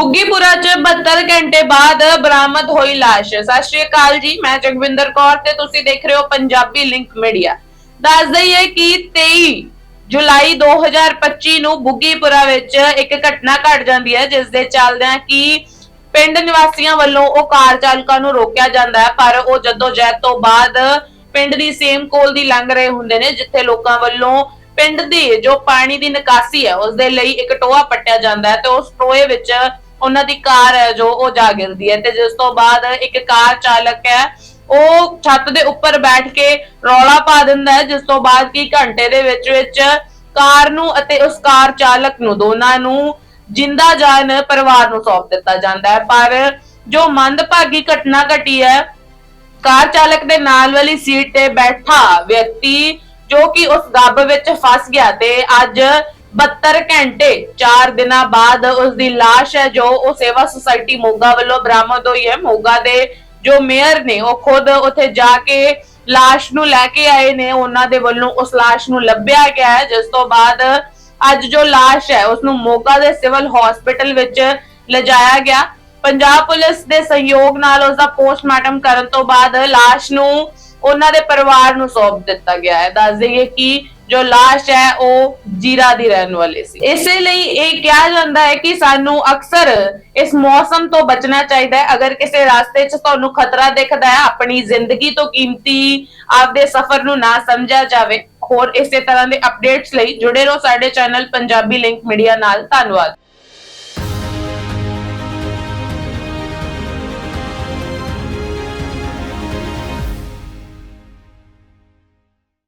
ਬੁੱਗੀਪੁਰਾ 'ਚ 72 ਘੰਟੇ ਬਾਅਦ ਬਰਾਮਦ ਹੋਈ ਲਾਸ਼। ਸਤਿ ਸ਼੍ਰੀ ਅਕਾਲ ਜੀ, ਮੈਂ ਜਗਵਿੰਦਰ ਕੌਰ ਤੇ ਤੁਸੀਂ ਦੇਖ ਰਹੇ ਹੋ ਪੰਜਾਬੀ ਲਿੰਕ ਮੀਡੀਆ। ਦੱਸ ਦਈਏ ਕਿ 23 ਜੁਲਾਈ 2025 ਨੂੰ ਬੁੱਗੀਪੁਰਾ ਵਿੱਚ ਇੱਕ ਘਟਨਾ ਘਟ ਜਾਂਦੀ ਹੈ, ਜਿਸ ਦੇ ਚੱਲਦਿਆਂ ਕਿ ਪਿੰਡ ਨਿਵਾਸੀਆਂ ਵੱਲੋਂ ਉਹ ਕਾਰ ਚਾਲਕਾਂ ਨੂੰ ਰੋਕਿਆ ਜਾਂਦਾ ਹੈ, ਪਰ ਉਹ ਜਦੋਂ ਜਹਿਦ ਤੋਂ ਬਾਅਦ ਪਿੰਡ ਦੀ ਸੇਮ ਕੋਲ ਦੀ ਲੰਘ ਰਹੇ ਹੁੰਦੇ ਨੇ, ਜਿੱਥੇ ਲੋਕਾਂ ਵੱਲੋਂ ਪਿੰਡ ਦੀ ਜੋ ਪਾਣੀ ਦੀ ਨਿਕਾਸੀ ਹੈ, ਉਸ ਦੇ ਲਈ ਇੱਕ ਟੋਆ ਪੱਟਿਆ ਜਾਂਦਾ ਹੈ ਤੇ ਉਸ ਟੋਏ ਵਿੱਚ ਉਹਨਾਂ ਦੀ ਕਾਰ ਹੈ ਜੋ ਉਹ ਜਾ ਗਿਰਦੀ ਹੈ ਤੇ ਜਿਸ ਤੋਂ ਬਾਅਦ ਇੱਕ ਕਾਰ ਚਾਲਕ ਹੈ, ਉਹ ਛੱਤ ਦੇ ਉੱਪਰ ਬੈਠ ਕੇ ਰੌਲਾ ਪਾ ਦਿੰਦਾ ਹੈ, ਜਿਸ ਤੋਂ ਬਾਅਦ ਕੀ ਘੰਟੇ ਦੇ ਵਿੱਚ ਵਿੱਚ ਕਾਰ ਨੂੰ ਅਤੇ ਉਸ ਕਾਰ ਚਾਲਕ ਨੂੰ ਦੋਨਾਂ ਨੂੰ ਜਿੰਦਾ ਜਾਨ ਪਰਿਵਾਰ ਨੂੰ ਸੌਂਪ ਦਿੱਤਾ ਜਾਂਦਾ ਹੈ। ਪਰ ਜੋ ਮੰਦਭਾਗੀ ਘਟਨਾ ਘਟੀ ਹੈ, ਕਾਰ ਚਾਲਕ ਦੇ ਨਾਲ ਵਾਲੀ ਸੀਟ ਤੇ ਬੈਠਾ ਵਿਅਕਤੀ ਜੋ ਕਿ ਉਸ ਗੱਬ ਵਿੱਚ ਫਸ ਗਿਆ ਤੇ ਅੱਜ 72 ਘੰਟੇ 4 ਦਿਨਾਂ ਬਾਅਦ ਉਸ ਦੀ ਲਾਸ਼ ਹੈ, ਜੋ ਉਹ ਸੇਵਾ ਸੁਸਾਇਟੀ ਮੋਗਾ ਵੱਲੋਂ ਬਰਾਮਦ ਹੋਈ ਹੈ। ਮੋਗਾ ਦੇ ਜੋ ਮੇਅਰ ਨੇ, ਉਹ ਖੁਦ ਉੱਥੇ ਜਾ ਕੇ ਲਾਸ਼ ਨੂੰ ਲੈ ਕੇ ਆਏ ਨੇ। ਉਹਨਾਂ ਦੇ ਵੱਲੋਂ ਉਸ ਲਾਸ਼ ਨੂੰ ਲੱਭਿਆ ਗਿਆ ਹੈ, ਜਿਸ ਤੋਂ ਬਾਅਦ ਅੱਜ ਜੋ ਲਾਸ਼ ਹੈ ਉਸ ਨੂੰ ਮੋਗਾ ਦੇ ਸਿਵਲ ਹਸਪੀਟਲ ਵਿੱਚ ਲਿਜਾਇਆ ਗਿਆ। ਪੰਜਾਬ ਪੁਲਿਸ ਦੇ ਸਹਿਯੋਗ ਨਾਲ ਉਸ ਦਾ ਪੋਸਟਮਾਰਟਮ ਕਰਨ ਤੋਂ ਬਾਅਦ ਲਾਸ਼ ਨੂੰ ਉਹਨਾਂ ਦੇ ਪਰਿਵਾਰ ਨੂੰ ਸੌਂਪ ਦਿੱਤਾ ਗਿਆ ਹੈ। ਦੱਸ ਦਈਏ ਕਿ ਜੋ ਲਾਸ਼ ਹੈ, ਉਹ ਜੀਰਾ ਦੀ ਰਹਿਣ ਵਾਲੀ ਸੀ। ਇਸੇ ਲਈ ਇਹ ਕਿਹਾ ਜਾਂਦਾ ਹੈ ਕਿ ਸਾਨੂੰ ਅਕਸਰ ਇਸ ਮੌਸਮ ਤੋਂ ਬਚਣਾ ਚਾਹੀਦਾ ਹੈ। ਅਗਰ ਕਿਸੇ ਰਸਤੇ 'ਚ ਤੁਹਾਨੂੰ ਖਤਰਾ ਦਿਖਦਾ ਹੈ, ਆਪਣੀ ਜ਼ਿੰਦਗੀ ਤੋਂ ਕੀਮਤੀ ਆਪਦੇ ਸਫ਼ਰ ਨੂੰ ਨਾ ਸਮਝਿਆ ਜਾਵੇ, ਹੋਰ ਇਸੇ ਤਰ੍ਹਾਂ ਦੇ ਅਪਡੇਟਸ ਲਈ ਜੁੜੇ ਰਹੋ ਸਾਡੇ ਚੈਨਲ ਪੰਜਾਬੀ ਲਿੰਕ ਮੀਡੀਆ ਨਾਲ। ਧੰਨਵਾਦ।